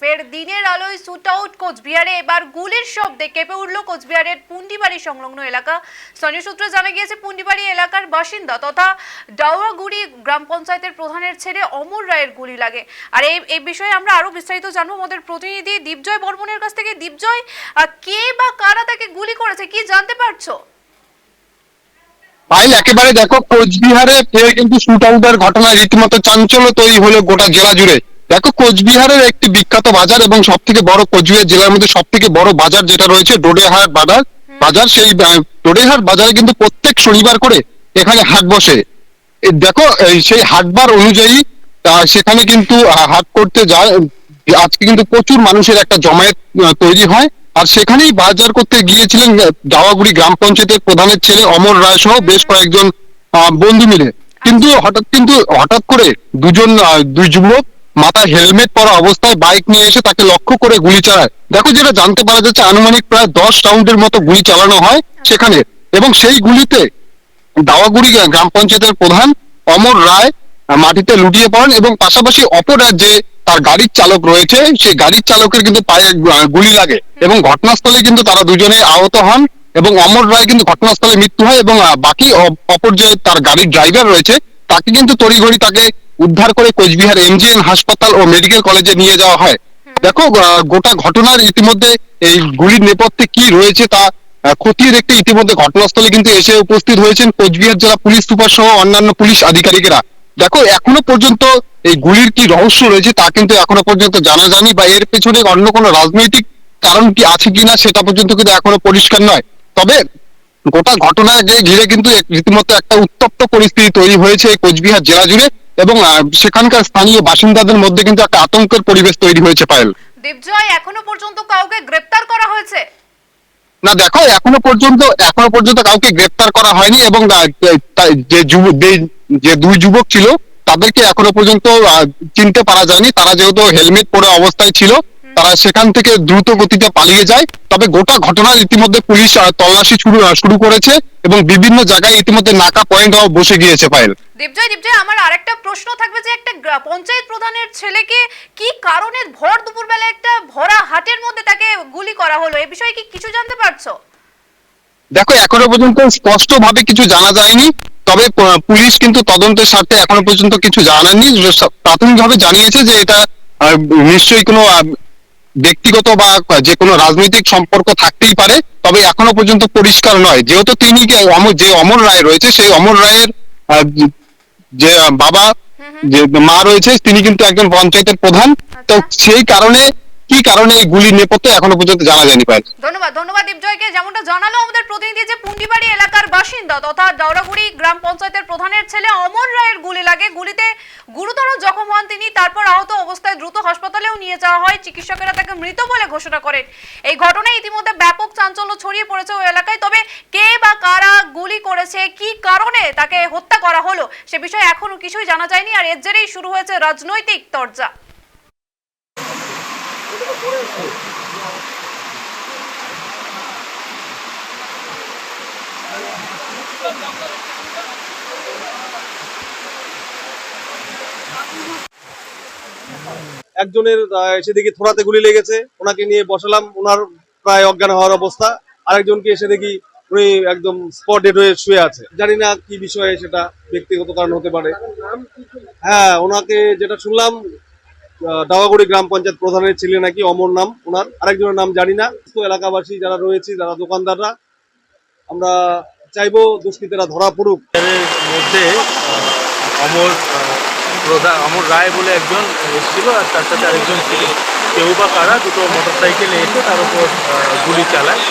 ফের দিনের আলোয় শুট আউট কোচবিহারে। এবার গুলির শব্দে কেঁপে উঠল কোচবিহারের পুন্ডিবাড়ি সংলগ্ন এলাকা। স্থানীয় সূত্রে জানা গিয়েছে, পুন্ডিবাড়ি এলাকার বাসিন্দা তথা ডাওয়াগুড়ি গ্রাম পঞ্চায়েতের প্রধানের ছেলে অমর রায়ের গুলি লাগে। আর এই এই বিষয়ে আমরা আরও বিস্তারিত জানব আমাদের প্রতিনিধি দীপজয় বর্মনের কাছ থেকে। দীপজয় কে বা কারা তাকে গুলি করেছে, কি জানতে পারছ? ভাই, একেবারে দেখো, কোচবিহারে ফের কিন্তু শুট আউটের ঘটনায় রীতিমতো চাঞ্চল্য তৈরি হলো গোটা জেলা জুড়ে। দেখো কোচবিহারের একটি বিখ্যাত বাজার এবং সব থেকে বড় কোচবিহার জেলার মধ্যে সব থেকে বড় বাজার যেটা রয়েছে ডোডেহাট বাজার। বাজার সেই ডোডেহাট বাজারে কিন্তু প্রত্যেক শনিবার করে এখানে হাট বসে। দেখো সেই হাটবার অনুযায়ী সেখানে কিন্তু হাট করতে যায় আজকে কিন্তু প্রচুর মানুষের একটা জমায়েত তৈরি হয়। আর সেখানেই বাজার করতে গিয়েছিলেন দাওয়াগুড়ি গ্রাম পঞ্চায়েতের প্রধানের ছেলে অমর রায় সহ বেশ কয়েকজন বন্ধু মিলে। কিন্তু হঠাৎ কিন্তু হঠাৎ করে দুজন দুই যুবক মাথায় হেলমেট পরা অবস্থায় বাইক নিয়ে এসে তাকে লক্ষ্য করে গুলি চালায়। দেখো যেটা জানতে পারা যাচ্ছে, আনুমানিক প্রায় দশ রাউন্ডের মতো গুলি চালানো হয় সেখানে। এবং সেই গুলিতে দাওয়াগুড়ি গ্রাম পঞ্চায়েতের প্রধান অমর রায় মাটিতে লুটিয়ে পড়েন এবং পাশাপাশি অপর যে তার গাড়ির চালক রয়েছে। সেই গাড়ির চালকের কিন্তু পায়ে গুলি লাগে এবং ঘটনাস্থলে কিন্তু তারা দুজনে আহত হন এবং অমর রায় কিন্তু ঘটনাস্থলে মৃত্যু হয় এবং বাকি অপর যে তার গাড়ির ড্রাইভার রয়েছে, তাকে কিন্তু তড়িঘড়ি তাকে উদ্ধার করে কোচবিহার এমজিএন হাসপাতাল ও মেডিকেল কলেজে নিয়ে যাওয়া হয়। দেখো গোটা ঘটনার ইতিমধ্যে এই গুলির নেপথ্যে কি রয়েছে তা খতিয়ে দেখতে ইতিমধ্যে ঘটনাস্থলে কিন্তু এসে উপস্থিত হয়েছেন কোচবিহার জেলা পুলিশ সুপার সহ অন্যান্য পুলিশ আধিকারিকেরা। দেখো এখনও পর্যন্ত এই গুলির কি রহস্য রয়েছে তা কিন্তু এখনও পর্যন্ত জানা যায়নি বা এর পেছনে অন্য কোনো রাজনৈতিক কারণ কি আছে কিনা সেটা পর্যন্ত কিন্তু এখনও পরিষ্কার নয়। তবে গোটা ঘটনাকে ঘিরে কিন্তু রীতিমতো একটা উত্তপ্ত পরিস্থিতি তৈরি হয়েছে কোচবিহার জেলা জুড়ে। এবং সেখানকার স্থানীয় বাসিন্দাদের মধ্যে কিন্তু একটা আতঙ্কের পরিবেশ তৈরি হয়েছে পায়েল। দীপজয় এখনও পর্যন্ত কাউকে গ্রেপ্তার করা হয়েছে? না দেখো এখনও পর্যন্ত এখনও পর্যন্ত কাউকে গ্রেপ্তার করা হয়নি এবং যে যুবক যে- দুই যুবক ছিল তাদেরকে এখনও পর্যন্ত চিনতে পারা যায়নি। তারা যেহেতু হেলমেট পরে অবস্থায় ছিল তারা সেখান থেকে দ্রুত গতিতে পালিয়ে যায়। তবে গোটা ঘটনার ইতিমধ্যে পুলিশ তল্লাশি শুরু শুরু করেছে এবং বিভিন্ন জায়গায় ইতিমধ্যে নাকা পয়েন্ট বসে গিয়েছে পায়েল দীপজয় দীপজয় আমার আরেকটা প্রশ্ন থাকবে যে একটা পঞ্চায়েত প্রধানের ছেলেকে কি কারণে ভর দুপুরবেলা একটা ভরা হাটের মধ্যে তাকে গুলি করা হলো? এই বিষয়ে কি কিছু জানতে পারছ? দেখো এখনও পর্যন্ত স্পষ্ট ভাবে কিছু জানা যায়নি তবে পুলিশ কিন্তু তদন্তের স্বার্থে এখনও পর্যন্ত কিছু জানাননি। প্রাথমিকভাবে জানিয়েছে যে এটা নিশ্চয়ই কোনো ব্যক্তিগত বা যে কোনো রাজনৈতিক সম্পর্ক থাকতেই পারে তবে এখনও পর্যন্ত পরিষ্কার নয়। যেহেতু তিনি যে অমর রায় রয়েছে সেই অমর রায়ের যে বাবা যে মা রয়েছে তিনি কিন্তু একজন পঞ্চায়েতের প্রধান। তো আচ্ছা। সেই কারণে কি কারণে এই গুলির নেপথ্যে এখনও পর্যন্ত জানা যায়নি পায় ধন্যবাদ ধন্যবাদ দীপজয়কে। যেমনটা জানালো আমাদের প্রতিনিধি যে পুন্ডিবাড়ি এলাকার বাসিন্দা তথা দাউরাগুড়ি গ্রাম পঞ্চায়েতের প্রধানের ছেলে অমর রায়ের গুলি লাগে। গুলিতে গুরুতর জখম হন তিনি তারপর আহত অবস্থায় দ্রুত হাসপাতালেও নিয়ে যাওয়া হয়। চিকিৎসকেরা তাকে মৃত বলে ঘোষণা করেন। এই ঘটনায় ইতিমধ্যে ব্যাপক চাঞ্চল্য ছড়িয়ে পড়েছে ওই এলাকায়। তবে কে বা কারা গুলি করেছে কি কারণে তাকে হত্যা করা হলো সে বিষয়ে এখনও কিছুই জানা যায়নি। আর এর জেরেই শুরু হয়েছে রাজনৈতিক তরজা। একজনের আহ, এসে দেখি থোড়াতে গুলি লেগেছে ওনাকে নিয়ে বসালাম ওনার প্রায় অজ্ঞান হওয়ার অবস্থা। আরেকজনকে এসে দেখি উনি একদম স্পট হয়ে শুয়ে আছে। জানি না কি বিষয়ে সেটা ব্যক্তিগত কারণ হতে পারে। হ্যাঁ ওনাকে যেটা শুনলাম আহ, দাওয়াগুড়ি গ্রাম পঞ্চায়েত প্রধানের ছিলেন নাকি অমর নাম ওনার। আরেকজনের নাম জানি না। তো এলাকাবাসী যারা রয়েছে যারা দোকানদাররা আমরা চাইব দুষ্কৃতীরা ধরা পড়ুক। মধ্যে অমর প্রধান অমর রায় বলে একজন এসেছিল আর তার সাথে আরেকজন ছিল। কেউ বা কারা, দুটো মোটর সাইকেলে এসে তার উপর গুলি চালায়।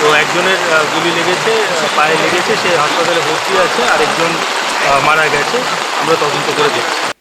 তো একজনের গুলি লেগেছে পায়ে লেগেছে, সে হাসপাতালে ভর্তি আছে, আরেকজন মারা গেছে। আমরা তদন্ত করে দেখছি।